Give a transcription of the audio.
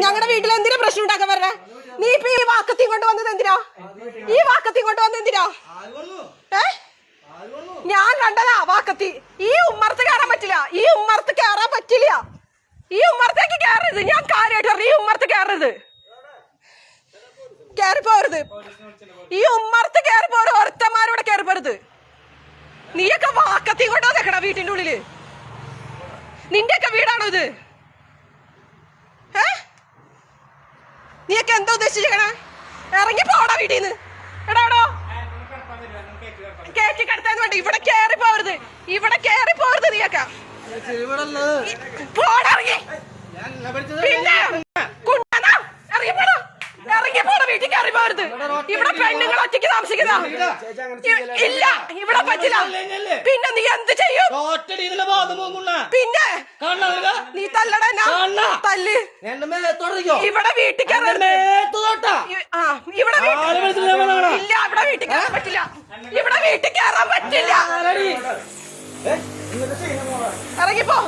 ഞങ്ങളുടെ വീട്ടിൽ എന്തിനാ പ്രശ്നം ഉണ്ടാക്കാൻ വരണേ? നീ ഇപ്പൊ ഈ വാക്കത്തി കൊണ്ട് വന്നത് എന്തിനാ? ഈ വാക്കത്തി കൊണ്ട് വന്നത് എന്തിനാ? ഏ? ഞാൻ കണ്ടതാ വാക്കത്തി. ഈ ഉമ്മർത്ത് കയറാൻ പറ്റില്ല. ഈ ഉമ്മർത്ത് കയറാൻ പറ്റില്ല. ഈ ഉമ്മർത്തേക്ക് കയറരുത് ഞാൻ കാര്യമായിട്ട് പറഞ്ഞു ഈ ഉമ്മർത്ത് കയറരുത് കയറി പോരുത് ഈ ഉമ്മർത്ത് കയറി പോരുത് ഒരുത്തന്മാരോടെ കയറി പോരുത് നീയൊക്കെ വാക്കത്തി കൊണ്ടോ നിക്കണ വീട്ടിന്റെ ഉള്ളിൽ? നിന്റെയൊക്കെ വീടാണോ ഇത് ഏ നീയൊക്കെ എന്താ ഉദ്ദേശിച്ചേക്കണേ ഇറങ്ങി പോടാ വീട്ടിൽ നിന്ന് എടാ എടോ കേറ്റി കിടത്താന്ന് വേണ്ട ഇവിടെ കേറി പോവരുത് ഇവിടെ കേറി പോവരുത് നീയൊക്കെ പോടാ ഇറങ്ങി പിന്നെ കുണ്ടനാ ഇറങ്ങി പോടാ ഇറങ്ങി പോടാ വീട്ടിൽ കയറി പോരുത് ഇവിടെ പെണ്ണുങ്ങൾ ഒറ്റയ്ക്ക് താമസിക്കുന്ന? ഇല്ല ഇവിടെ പറ്റില്ല. പിന്നെ നീ എന്ത് ചെയ്യും? പിന്നെ നീ തല്ലടാ എന്നെ. തല്ല്. ഇവിടെ വീട്ടിൽ തൊട്ടാ. ആ ഇവിടെ ഇല്ല ഇവിടെ വീട്ടിൽ കയറാൻ പറ്റില്ല. ഇവിടെ വീട്ടിൽ കയറാൻ പറ്റില്ല? ഇറങ്ങിപ്പോ.